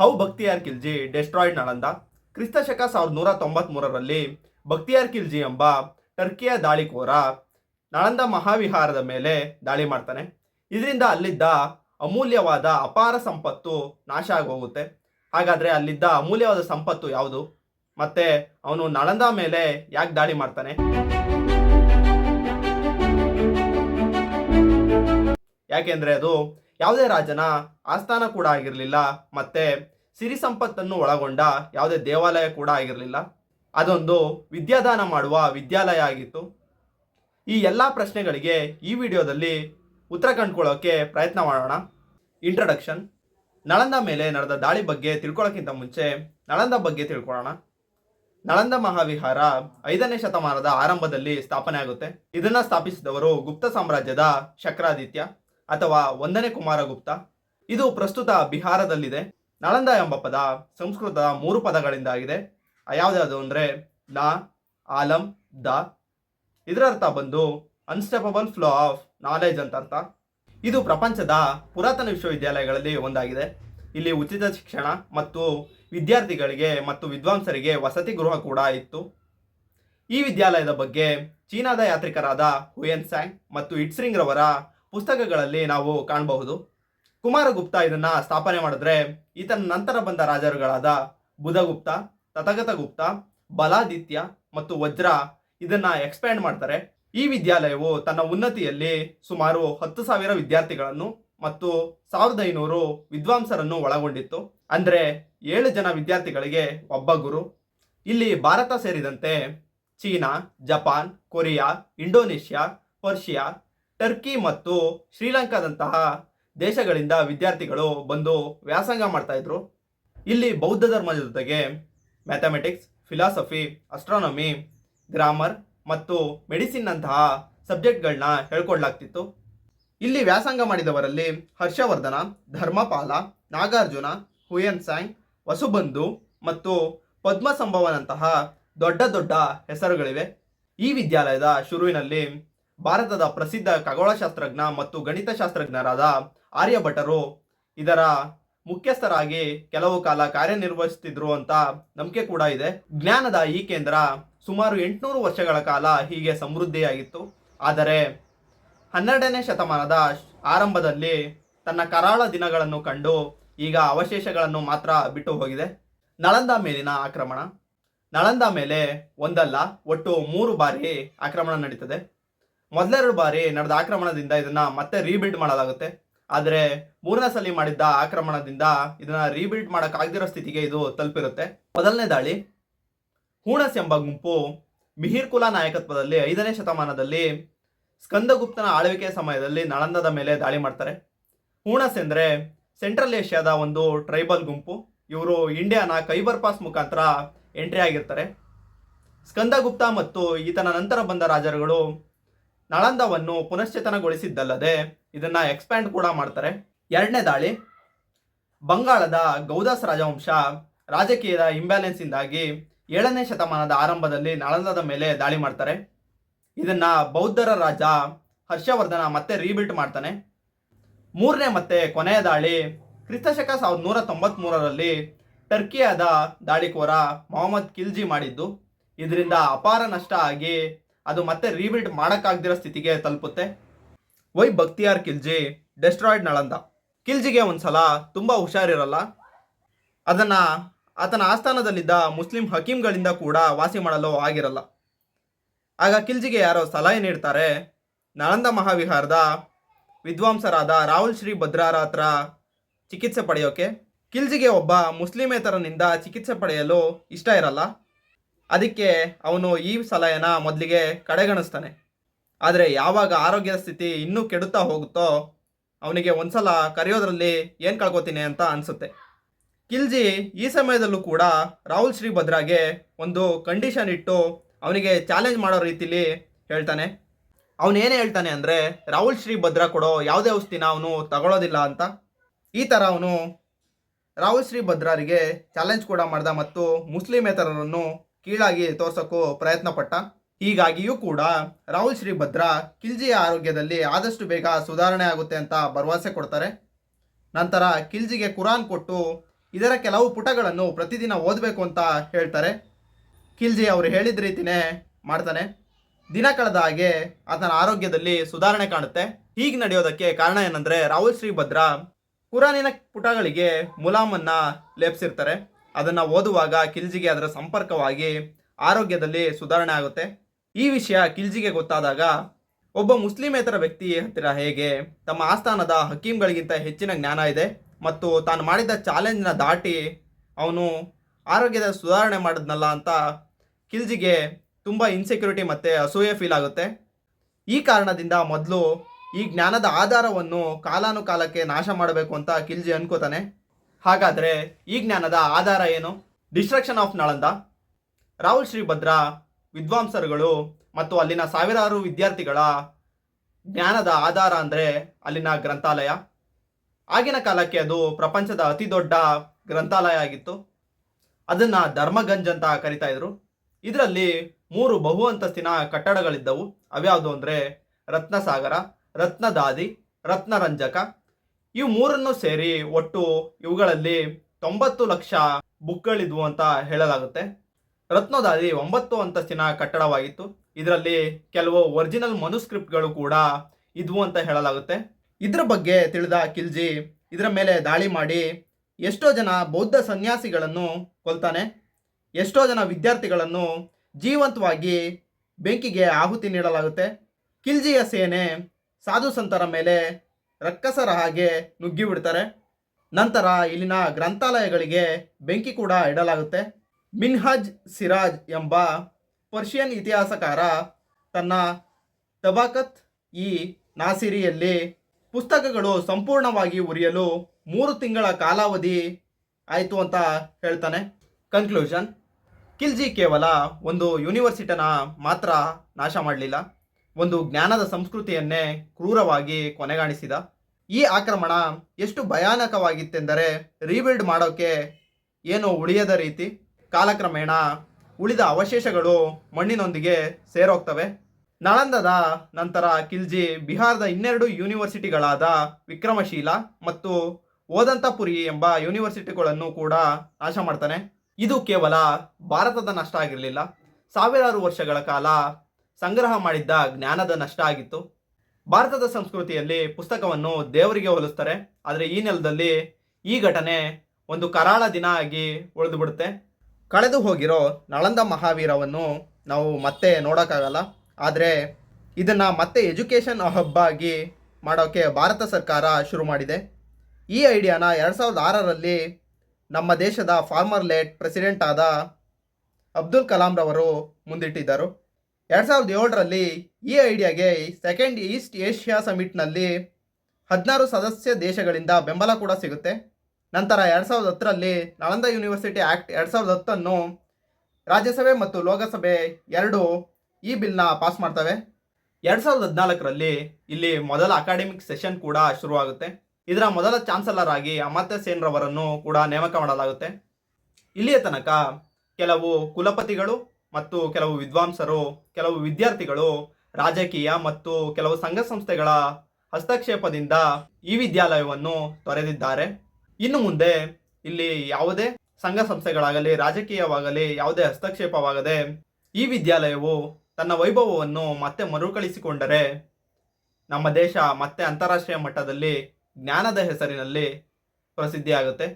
How Bakhtiyar Khilji destroyed Nalanda? ಕ್ರಿಸ್ತ ಶಕ ಸಾವಿರದ ನೂರ ತೊಂಬತ್ಮೂರರಲ್ಲಿ ಬಕ್ತಿಯಾರ್ ಖಿಲ್ಜಿ ಎಂಬ ಟರ್ಕಿಯ ದಾಳಿಕೋರ ನಳಂದ ಮಹಾವಿಹಾರದ ಮೇಲೆ ದಾಳಿ ಮಾಡ್ತಾನೆ. ಇದರಿಂದ ಅಲ್ಲಿದ್ದ ಅಮೂಲ್ಯವಾದ ಅಪಾರ ಸಂಪತ್ತು ನಾಶ ಆಗೋಗುತ್ತೆ. ಹಾಗಾದ್ರೆ ಅಲ್ಲಿದ್ದ ಅಮೂಲ್ಯವಾದ ಸಂಪತ್ತು ಯಾವುದು? ಮತ್ತೆ ಅವನು ನಳಂದ ಮೇಲೆ ಯಾಕೆ ದಾಳಿ ಮಾಡ್ತಾನೆ? ಯಾಕೆಂದ್ರೆ ಅದು ಯಾವುದೇ ರಾಜನ ಆಸ್ಥಾನ ಕೂಡ ಆಗಿರಲಿಲ್ಲ, ಮತ್ತೆ ಸಿರಿ ಸಂಪತ್ತನ್ನು ಒಳಗೊಂಡ ಯಾವುದೇ ದೇವಾಲಯ ಕೂಡ ಆಗಿರಲಿಲ್ಲ. ಅದೊಂದು ವಿದ್ಯಾದಾನ ಮಾಡುವ ವಿದ್ಯಾಲಯ ಆಗಿತ್ತು. ಈ ಎಲ್ಲ ಪ್ರಶ್ನೆಗಳಿಗೆ ಈ ವಿಡಿಯೋದಲ್ಲಿ ಉತ್ತರ ಕಂಡುಕೊಳ್ಳೋಕೆ ಪ್ರಯತ್ನ ಮಾಡೋಣ. ಇಂಟ್ರಡಕ್ಷನ್ ನಳಂದ ಮೇಲೆ ನಡೆದ ದಾಳಿ ಬಗ್ಗೆ ತಿಳ್ಕೊಳ್ಳೋಕ್ಕಿಂತ ಮುಂಚೆ ನಳಂದ ಬಗ್ಗೆ ತಿಳ್ಕೊಳ್ಳೋಣ. ನಳಂದ ಮಹಾವಿಹಾರ ಐದನೇ ಶತಮಾನದ ಆರಂಭದಲ್ಲಿ ಸ್ಥಾಪನೆ ಆಗುತ್ತೆ ಇದನ್ನ ಸ್ಥಾಪಿಸಿದವರು ಗುಪ್ತ ಸಾಮ್ರಾಜ್ಯದ ಶಕ್ರಾದಿತ್ಯ. ಅಥವಾ ಒಂದನೇ ಕುಮಾರಗುಪ್ತ ಇದು ಪ್ರಸ್ತುತ ಬಿಹಾರದಲ್ಲಿದೆ. ನಳಂದ ಎಂಬ ಪದ ಸಂಸ್ಕೃತದ ಮೂರು ಪದಗಳಿಂದ ಆಗಿದೆ ಅಂದರೆ ಅಂದ್ರೆ ನ, ಆಲಂ, ದ. ಇದರ ಅರ್ಥ ಬಂದು ಅನ್ಸ್ಟೆಪಬಲ್ ಫ್ಲೋ ಆಫ್ ನಾಲೆಜ್ ಅಂತ ಅರ್ಥ ಇದು ಪ್ರಪಂಚದ ಪುರಾತನ ವಿಶ್ವವಿದ್ಯಾಲಯಗಳಲ್ಲಿ ಒಂದಾಗಿದೆ. ಇಲ್ಲಿ ಉಚಿತ ಶಿಕ್ಷಣ ಮತ್ತು ವಿದ್ಯಾರ್ಥಿಗಳಿಗೆ ಮತ್ತು ವಿದ್ವಾಂಸರಿಗೆ ವಸತಿ ಗೃಹ ಕೂಡ ಇತ್ತು. ಈ ವಿದ್ಯಾಲಯದ ಬಗ್ಗೆ ಚೀನಾದ ಯಾತ್ರಿಕರಾದ ಹುಯೆನ್ ಸ್ಯಾಂಗ್ ಮತ್ತು ಇಟ್ಸ್ರಿಂಗ್ ರವರ ಪುಸ್ತಕಗಳಲ್ಲಿ ನಾವು ಕಾಣಬಹುದು. ಕುಮಾರಗುಪ್ತ ಇದನ್ನ ಸ್ಥಾಪನೆ ಮಾಡಿದ್ರೆ ಈತನ ನಂತರ ಬಂದ ರಾಜರುಗಳಾದ ಬುಧಗುಪ್ತ, ತಥಗತಗುಪ್ತ, ಬಲಾದಿತ್ಯ ಮತ್ತು ವಜ್ರ ಇದನ್ನ ಎಕ್ಸ್ಪ್ಯಾಂಡ್ ಮಾಡ್ತಾರೆ. ಈ ವಿದ್ಯಾಲಯವು ತನ್ನ ಉನ್ನತಿಯಲ್ಲಿ ಸುಮಾರು ಹತ್ತು ಸಾವಿರ ವಿದ್ಯಾರ್ಥಿಗಳನ್ನು ಮತ್ತು ಸಾವಿರದ ಐನೂರು ವಿದ್ವಾಂಸರನ್ನು ಒಳಗೊಂಡಿತ್ತು. ಅಂದ್ರೆ ಏಳು ಜನ ವಿದ್ಯಾರ್ಥಿಗಳಿಗೆ ಒಬ್ಬ ಗುರು. ಇಲ್ಲಿ ಭಾರತ ಸೇರಿದಂತೆ China, Japan, Korea, Indonesia, Persia Turkey ಮತ್ತು ಶ್ರೀಲಂಕಾದಂತಹ ದೇಶಗಳಿಂದ ವಿದ್ಯಾರ್ಥಿಗಳು ಬಂದು ವ್ಯಾಸಂಗ ಮಾಡ್ತಾ ಇದ್ರು. ಇಲ್ಲಿ ಬೌದ್ಧ ಧರ್ಮದ ಜೊತೆಗೆ ಮ್ಯಾಥಮೆಟಿಕ್ಸ್, ಫಿಲಾಸಫಿ, ಅಸ್ಟ್ರಾನಮಿ, ಗ್ರಾಮರ್ ಮತ್ತು ಮೆಡಿಸಿನ್ ಅಂತಹ ಸಬ್ಜೆಕ್ಟ್ಗಳನ್ನ ಹೇಳ್ಕೊಡ್ಲಾಗ್ತಿತ್ತು. ಇಲ್ಲಿ ವ್ಯಾಸಂಗ ಮಾಡಿದವರಲ್ಲಿ ಹರ್ಷವರ್ಧನ, ಧರ್ಮಪಾಲ, ನಾಗಾರ್ಜುನ, ಹುಯನ್ ಸ್ಯಾಂಗ್, ವಸುಬಂಧು ಮತ್ತು ಪದ್ಮಸಂಭವನಂತಹ ದೊಡ್ಡ ದೊಡ್ಡ ಹೆಸರುಗಳಿವೆ. ಈ ವಿದ್ಯಾಲಯದ ಶುರುವಿನಲ್ಲಿ ಭಾರತದ ಪ್ರಸಿದ್ಧ ಖಗೋಳಶಾಸ್ತ್ರಜ್ಞ ಮತ್ತು ಗಣಿತಶಾಸ್ತ್ರಜ್ಞರಾದ ಆರ್ಯಭಟರು ಇದರ ಮುಖ್ಯಸ್ಥರಾಗಿ ಕೆಲವು ಕಾಲ ಕಾರ್ಯನಿರ್ವಹಿಸುತ್ತಿದ್ರು ಅಂತ ನಂಬಿಕೆ ಕೂಡ ಇದೆ. ಜ್ಞಾನದ ಈ ಕೇಂದ್ರ ಸುಮಾರು ಎಂಟುನೂರು ವರ್ಷಗಳ ಕಾಲ ಹೀಗೆ ಸಮೃದ್ಧಿಯಾಗಿತ್ತು. ಆದರೆ ಹನ್ನೆರಡನೇ ಶತಮಾನದ ಆರಂಭದಲ್ಲಿ ತನ್ನ ಕರಾಳ ದಿನಗಳನ್ನು ಕಂಡು ಈಗ ಅವಶೇಷಗಳನ್ನು ಮಾತ್ರ ಬಿಟ್ಟು ಹೋಗಿದೆ. ನಳಂದ ಮೇಲಿನ ಆಕ್ರಮಣ. ನಳಂದ ಮೇಲೆ ಒಂದಲ್ಲ, ಒಟ್ಟು ಮೂರು ಬಾರಿ ಆಕ್ರಮಣ ನಡೀತದೆ. ಮೊದಲೆರಡು ಬಾರಿ ನಡೆದ ಆಕ್ರಮಣದಿಂದ ಇದನ್ನ ಮತ್ತೆ ರೀಬಿಲ್ಡ್ ಮಾಡಲಾಗುತ್ತೆ. ಆದರೆ ಮೂರನೇ ಸಲ ಮಾಡಿದ್ದ ಆಕ್ರಮಣದಿಂದ ಇದನ್ನ ರೀಬಿಲ್ಡ್ ಮಾಡೋಕ್ಕಾಗದಿರೋ ಸ್ಥಿತಿಗೆ ಇದು ತಲುಪಿರುತ್ತೆ. ಮೊದಲನೇ ದಾಳಿ ಹೂಣಸ್ ಎಂಬ ಗುಂಪು ಮಿಹಿರ್ ಕುಲ ನಾಯಕತ್ವದಲ್ಲಿ ಐದನೇ ಶತಮಾನದಲ್ಲಿ ಸ್ಕಂದಗುಪ್ತನ ಆಳ್ವಿಕೆ ಸಮಯದಲ್ಲಿ ನಳಂದದ ಮೇಲೆ ದಾಳಿ ಮಾಡ್ತಾರೆ. ಹೂಣಸ್ ಎಂದರೆ ಸೆಂಟ್ರಲ್ ಏಷ್ಯಾದ ಒಂದು ಟ್ರೈಬಲ್ ಗುಂಪು. ಇವರು ಇಂಡಿಯಾನ ಕೈಬರ್ ಪಾಸ್ ಮುಖಾಂತರ ಎಂಟ್ರಿ ಆಗಿರ್ತಾರೆ. ಸ್ಕಂದಗುಪ್ತ ಮತ್ತು ಈತನ ನಂತರ ಬಂದ ರಾಜರುಗಳು ನಳಂದವನ್ನು ಪುನಶ್ಚೇತನಗೊಳಿಸಿದ್ದಲ್ಲದೆ ಇದನ್ನ ಎಕ್ಸ್ಪ್ಯಾಂಡ್ ಕೂಡ ಮಾಡ್ತಾರೆ. ಎರಡನೇ ದಾಳಿ, ಬಂಗಾಳದ ಗೌದಾಸ್ ರಾಜವಂಶ ರಾಜಕೀಯದ ಇಂಬ್ಯಾಲೆನ್ಸಿಂದಾಗಿ ಏಳನೇ ಶತಮಾನದ ಆರಂಭದಲ್ಲಿ ನಳಂದದ ಮೇಲೆ ದಾಳಿ ಮಾಡ್ತಾರೆ. ಇದನ್ನ ಬೌದ್ಧರ ರಾಜ ಹರ್ಷವರ್ಧನ ಮತ್ತೆ ರೀಬಿಲ್ಟ್ ಮಾಡ್ತಾನೆ. ಮೂರನೇ ಮತ್ತೆ ಕೊನೆಯ ದಾಳಿ, ಕ್ರಿಸ್ತಶಕ ಸಾವಿರದ ನೂರ ತೊಂಬತ್ಮೂರರಲ್ಲಿ ಟರ್ಕಿಯಾದ ದಾಳಿಕೋರ ಮೊಹಮ್ಮದ್ ಖಿಲ್ಜಿ ಮಾಡಿದ್ದು. ಇದರಿಂದ ಅಪಾರ ನಷ್ಟ ಆಗಿ ಅದು ಮತ್ತೆ ರೀಬಿಲ್ಡ್ ಮಾಡೋಕ್ಕಾಗ್ದಿರೋ ಸ್ಥಿತಿಗೆ ತಲುಪುತ್ತೆ. Why Bakhtiyar Khilji destroyed Nalanda. ಕಿಲ್ಜಿಗೆ ಒಂದ್ಸಲ ತುಂಬ ಹುಷಾರಿರಲ್ಲ. ಅದನ್ನ ಆತನ ಆಸ್ಥಾನದಲ್ಲಿದ್ದ ಮುಸ್ಲಿಂ ಹಕೀಮ್ಗಳಿಂದ ಕೂಡ ವಾಸಿ ಮಾಡಲು ಆಗಿರಲ್ಲ. ಆಗ ಕಿಲ್ಜಿಗೆ ಯಾರೋ ಸಲಹೆ ನೀಡ್ತಾರೆ, ನಳಂದ ಮಹಾವಿಹಾರದ ವಿದ್ವಾಂಸರಾದ ರಾಹುಲ್ ಶ್ರೀ ಭದ್ರಾರ ಹತ್ರ ಚಿಕಿತ್ಸೆ ಪಡೆಯೋಕೆ. ಕಿಲ್ಜಿಗೆ ಒಬ್ಬ ಮುಸ್ಲಿಮೇತರನಿಂದ ಚಿಕಿತ್ಸೆ ಪಡೆಯಲು ಇಷ್ಟ ಇರಲ್ಲ. ಅದಕ್ಕೆ ಅವನು ಈ ಸಲಹೆನ ಮೊದಲಿಗೆ ಕಡೆಗಣಿಸ್ತಾನೆ. ಆದರೆ ಯಾವಾಗ ಆರೋಗ್ಯದ ಸ್ಥಿತಿ ಇನ್ನೂ ಕೆಡುತ್ತಾ ಹೋಗುತ್ತೋ ಅವನಿಗೆ ಒಂದ್ಸಲ ಕರೆಯೋದ್ರಲ್ಲಿ ಏನು ಕಳ್ಕೊತೀನಿ ಅಂತ ಅನಿಸುತ್ತೆ. ಕಿಲ್ಜಿ ಈ ಸಮಯದಲ್ಲೂ ಕೂಡ ರಾಹುಲ್ ಶ್ರೀ ಭದ್ರಾಗೆ ಒಂದು ಕಂಡೀಷನ್ ಇಟ್ಟು ಅವನಿಗೆ ಚಾಲೆಂಜ್ ಮಾಡೋ ರೀತಿಲಿ ಹೇಳ್ತಾನೆ. ಅವನೇನು ಹೇಳ್ತಾನೆ ಅಂದರೆ ರಾಹುಲ್ ಶ್ರೀ ಭದ್ರಾ ಕೊಡೋ ಯಾವುದೇ ಔಷಧಿನ ಅವನು ತಗೊಳ್ಳೋದಿಲ್ಲ ಅಂತ. ಈ ಥರ ಅವನು ರಾಹುಲ್ ಶ್ರೀ ಭದ್ರಾರಿಗೆ ಚಾಲೆಂಜ್ ಕೂಡ ಮಾಡ್ದ ಮತ್ತು ಮುಸ್ಲಿಮೇತರರನ್ನು ಕೀಳಾಗಿ ತೋರ್ಸೋಕ್ಕೂ ಪ್ರಯತ್ನ ಪಟ್ಟ ಹೀಗಾಗಿಯೂ ಕೂಡ ರಾಹುಲ್ ಶ್ರೀ ಭದ್ರ ಖಿಲ್ಜಿಯ ಆರೋಗ್ಯದಲ್ಲಿ ಆದಷ್ಟು ಬೇಗ ಸುಧಾರಣೆ ಆಗುತ್ತೆ ಅಂತ ಭರವಸೆ ಕೊಡ್ತಾರೆ. ನಂತರ ಖಿಲ್ಜಿಗೆ ಕುರಾನ್ ಕೊಟ್ಟು ಇದರ ಕೆಲವು ಪುಟಗಳನ್ನು ಪ್ರತಿದಿನ ಓದಬೇಕು ಅಂತ ಹೇಳ್ತಾರೆ. ಖಿಲ್ಜಿ ಅವರು ಹೇಳಿದ ರೀತಿನೇ ಮಾಡ್ತಾನೆ. ದಿನ ಕಳೆದ ಹಾಗೆ ಆತನ ಆರೋಗ್ಯದಲ್ಲಿ ಸುಧಾರಣೆ ಕಾಣುತ್ತೆ. ಹೀಗೆ ನಡೆಯೋದಕ್ಕೆ ಕಾರಣ ಏನಂದ್ರೆ ರಾಹುಲ್ ಶ್ರೀಭದ್ರ ಕುರಾನಿನ ಪುಟಗಳಿಗೆ ಮುಲಾಮನ್ನು ಲೇಪಿಸಿರ್ತಾರೆ. ಅದನ್ನ ಓದುವಾಗ ಕಿಲ್ಜಿಗೆ ಅದರ ಸಂಪರ್ಕವಾಗಿ ಆರೋಗ್ಯದಲ್ಲಿ ಸುಧಾರಣೆ ಆಗುತ್ತೆ. ಈ ವಿಷಯ ಕಿಲ್ಜಿಗೆ ಗೊತ್ತಾದಾಗ ಒಬ್ಬ ಮುಸ್ಲಿಮೇತರ ವ್ಯಕ್ತಿ ಹತ್ತಿರ ಹೇಗೆ, ತಮ್ಮ ಆಸ್ಥಾನದ ಹಕೀಮ್ಗಳಿಗಿಂತ ಹೆಚ್ಚಿನ ಜ್ಞಾನ ಇದೆ ಮತ್ತು ತಾನು ಮಾಡಿದ ಚಾಲೆಂಜ್ನ ದಾಟಿ ಅವನು ಆರೋಗ್ಯದ ಸುಧಾರಣೆ ಮಾಡಿದ್ನಲ್ಲ ಅಂತ ಕಿಲ್ಜಿಗೆ ತುಂಬ ಇನ್ಸೆಕ್ಯೂರಿಟಿ ಮತ್ತು ಅಸೂಯೆ ಫೀಲ್ ಆಗುತ್ತೆ. ಈ ಕಾರಣದಿಂದ ಮೊದಲು ಈ ಜ್ಞಾನದ ಆಧಾರವನ್ನು ಕಾಲಾನುಕಾಲಕ್ಕೆ ನಾಶ ಮಾಡಬೇಕು ಅಂತ ಕಿಲ್ಜಿ ಅನ್ಕೋತಾನೆ. ಹಾಗಾದರೆ ಈ ಜ್ಞಾನದ ಆಧಾರ ಏನು? ಡಿಸ್ಟ್ರಕ್ಷನ್ ಆಫ್ ನಳಂದ ರಾಹುಲ್ ಶ್ರೀಭದ್ರ, ವಿದ್ವಾಂಸರುಗಳು ಮತ್ತು ಅಲ್ಲಿನ ಸಾವಿರಾರು ವಿದ್ಯಾರ್ಥಿಗಳ ಜ್ಞಾನದ ಆಧಾರ ಅಂದರೆ ಅಲ್ಲಿನ ಗ್ರಂಥಾಲಯ. ಆಗಿನ ಕಾಲಕ್ಕೆ ಅದು ಪ್ರಪಂಚದ ಅತಿ ದೊಡ್ಡ ಗ್ರಂಥಾಲಯ ಆಗಿತ್ತು. ಅದನ್ನು ಧರ್ಮಗಂಜ್ ಅಂತ ಕರಿತಾ ಇದ್ರು. ಇದರಲ್ಲಿ ಮೂರು ಬಹು ಅಂತಸ್ತಿನ ಕಟ್ಟಡಗಳಿದ್ದವು. ಅವ್ಯಾವುದು ಅಂದರೆ ರತ್ನಸಾಗರ, ರತ್ನದಾದಿ, ರತ್ನರಂಜಕ ಇವು ಮೂರನ್ನು ಸೇರಿ ಒಟ್ಟು ಇವುಗಳಲ್ಲಿ ತೊಂಬತ್ತು ಲಕ್ಷ ಬುಕ್ಗಳಿದ್ವು ಅಂತ ಹೇಳಲಾಗುತ್ತೆ. ರತ್ನದಾದಿ ಒಂಬತ್ತು ಅಂತಸ್ತಿನ ಕಟ್ಟಡವಾಗಿತ್ತು. ಇದರಲ್ಲಿ ಕೆಲವು ಒರಿಜಿನಲ್ ಮನುಸ್ಕ್ರಿಪ್ಟ್ಗಳು ಕೂಡ ಇದ್ವು ಅಂತ ಹೇಳಲಾಗುತ್ತೆ. ಇದರ ಬಗ್ಗೆ ತಿಳಿದ ಕಿಲ್ಜಿ ಇದರ ಮೇಲೆ ದಾಳಿ ಮಾಡಿ ಎಷ್ಟೋ ಜನ ಬೌದ್ಧ ಸನ್ಯಾಸಿಗಳನ್ನು ಕೊಲ್ತಾನೆ. ಎಷ್ಟೋ ಜನ ವಿದ್ಯಾರ್ಥಿಗಳನ್ನು ಜೀವಂತವಾಗಿ ಬೆಂಕಿಗೆ ಆಹುತಿ ನೀಡಲಾಗುತ್ತೆ. ಕಿಲ್ಜಿಯ ಸೇನೆ ಸಾಧು ಸಂತರ ಮೇಲೆ ರಕ್ಕಸರ ಹಾಗೆ ನುಗ್ಗಿ ಬಿಡ್ತಾರೆ ನಂತರ ಇಲ್ಲಿನ ಗ್ರಂಥಾಲಯಗಳಿಗೆ ಬೆಂಕಿ ಕೂಡ ಇಡಲಾಗುತ್ತೆ. ಮಿನ್ಹಜ್ ಸಿರಾಜ್ ಎಂಬ ಪರ್ಷಿಯನ್ ಇತಿಹಾಸಕಾರ ತನ್ನ ತಬಾಕತ್ ಈ ನಾಸಿರಿಯಲ್ಲಿ ಪುಸ್ತಕಗಳು ಸಂಪೂರ್ಣವಾಗಿ ಉರಿಯಲು ಮೂರು ತಿಂಗಳ ಕಾಲಾವಧಿ ಆಯಿತು ಅಂತ ಹೇಳ್ತಾನೆ. ಕನ್ಕ್ಲೂಷನ್ ಕಿಲ್ಜಿ ಕೇವಲ ಒಂದು ಯೂನಿವರ್ಸಿಟಿನ ಮಾತ್ರ ನಾಶ ಮಾಡಲಿಲ್ಲ. ಒಂದು ಜ್ಞಾನದ ಸಂಸ್ಕೃತಿಯನ್ನೇ ಕ್ರೂರವಾಗಿ ಕೊನೆಗಾಣಿಸಿದ. ಈ ಆಕ್ರಮಣ ಎಷ್ಟು ಭಯಾನಕವಾಗಿತ್ತೆಂದರೆ ರೀಬಿಲ್ಡ್ ಮಾಡೋಕ್ಕೆ ಏನು ಉಳಿಯದ ರೀತಿ. ಕಾಲಕ್ರಮೇಣ ಉಳಿದ ಅವಶೇಷಗಳು ಮಣ್ಣಿನೊಂದಿಗೆ ಸೇರೋಗ್ತವೆ. ನಳಂದದ ನಂತರ ಕಿಲ್ಜಿ ಬಿಹಾರದ ಇನ್ನೆರಡು ಯೂನಿವರ್ಸಿಟಿಗಳಾದ ವಿಕ್ರಮಶೀಲ ಮತ್ತು ಓದಂತಪುರಿ ಎಂಬ ಯೂನಿವರ್ಸಿಟಿಗಳನ್ನು ಕೂಡ ನಾಶ ಮಾಡ್ತಾನೆ. ಇದು ಕೇವಲ ಭಾರತದ ನಷ್ಟ ಆಗಿರಲಿಲ್ಲ. ಸಾವಿರಾರು ವರ್ಷಗಳ ಕಾಲ ಸಂಗ್ರಹ ಮಾಡಿದ್ದ ಜ್ಞಾನದ ನಷ್ಟ ಆಗಿತ್ತು. ಭಾರತದ ಸಂಸ್ಕೃತಿಯಲ್ಲಿ ಪುಸ್ತಕವನ್ನು ದೇವರಿಗೆ ಹೋಲಿಸ್ತಾರೆ. ಆದರೆ ಈ ನೆಲದಲ್ಲಿ ಈ ಘಟನೆ ಒಂದು ಕರಾಳ ದಿನ ಆಗಿ ಉಳಿದು ಬಿಡುತ್ತೆ ಕಳೆದು ಹೋಗಿರೋ ನಳಂದ ಮಹಾವೀರವನ್ನು ನಾವು ಮತ್ತೆ ನೋಡೋಕ್ಕಾಗಲ್ಲ. ಆದರೆ ಇದನ್ನು ಮತ್ತೆ ಎಜುಕೇಷನ್ ಹಬ್ ಆಗಿ ಮಾಡೋಕ್ಕೆ ಭಾರತ ಸರ್ಕಾರ ಶುರು ಮಾಡಿದೆ. ಈ ಐಡಿಯಾನ ಎರಡು ಸಾವಿರದ ಆರರಲ್ಲಿ ನಮ್ಮ ದೇಶದ ಫಾರ್ಮರ್ ಲೇಟ್ ಪ್ರೆಸಿಡೆಂಟ್ ಆದ ಅಬ್ದುಲ್ ಕಲಾಂರವರು ಮುಂದಿಟ್ಟಿದ್ದರು. ಎರಡು ಸಾವಿರದ ಏಳರಲ್ಲಿ ಈ ಐಡಿಯಾಗೆ ಸೆಕೆಂಡ್ ಈಸ್ಟ್ ಏಷ್ಯಾ ಸಮಿಟ್ನಲ್ಲಿ ಹದಿನಾರು ಸದಸ್ಯ ದೇಶಗಳಿಂದ ಬೆಂಬಲ ಕೂಡ ಸಿಗುತ್ತೆ. ನಂತರ ಎರಡು ಸಾವಿರದ ಹತ್ತರಲ್ಲಿ ನಳಂದ ಯೂನಿವರ್ಸಿಟಿ ಆ್ಯಕ್ಟ್ ಎರಡು ಸಾವಿರದ ಹತ್ತನ್ನು ರಾಜ್ಯಸಭೆ ಮತ್ತು ಲೋಕಸಭೆ ಎರಡು ಈ ಬಿಲ್ನ ಪಾಸ್ ಮಾಡ್ತವೆ. ಎರಡು ಸಾವಿರದ ಹದಿನಾಲ್ಕರಲ್ಲಿ ಇಲ್ಲಿ ಮೊದಲ ಅಕಾಡೆಮಿಕ್ ಸೆಷನ್ ಕೂಡ ಶುರುವಾಗುತ್ತೆ. ಇದರ ಮೊದಲ ಚಾನ್ಸಲರ್ ಆಗಿ ಅಮರ್ತ್ಯ ಸೇನ್ ರವರನ್ನು ಕೂಡ ನೇಮಕ ಮಾಡಲಾಗುತ್ತೆ. ಇಲ್ಲಿಯ ತನಕ ಕೆಲವು ಕುಲಪತಿಗಳು ಮತ್ತು ಕೆಲವು ವಿದ್ವಾಂಸರು, ಕೆಲವು ವಿದ್ಯಾರ್ಥಿಗಳು ರಾಜಕೀಯ ಮತ್ತು ಕೆಲವು ಸಂಘ ಸಂಸ್ಥೆಗಳ ಹಸ್ತಕ್ಷೇಪದಿಂದ ಈ ವಿದ್ಯಾಲಯವನ್ನು ತೊರೆದಿದ್ದಾರೆ. ಇನ್ನು ಮುಂದೆ ಇಲ್ಲಿ ಯಾವುದೇ ಸಂಘ ಸಂಸ್ಥೆಗಳಾಗಲಿ, ರಾಜಕೀಯವಾಗಲಿ, ಯಾವುದೇ ಹಸ್ತಕ್ಷೇಪವಾಗದೆ ಈ ವಿದ್ಯಾಲಯವು ತನ್ನ ವೈಭವವನ್ನು ಮತ್ತೆ ಮರುಕಳಿಸಿಕೊಂಡರೆ ನಮ್ಮ ದೇಶ ಮತ್ತೆ ಅಂತಾರಾಷ್ಟ್ರೀಯ ಮಟ್ಟದಲ್ಲಿ ಜ್ಞಾನದ ಹೆಸರಿನಲ್ಲಿ ಪ್ರಸಿದ್ಧಿಯಾಗುತ್ತೆ.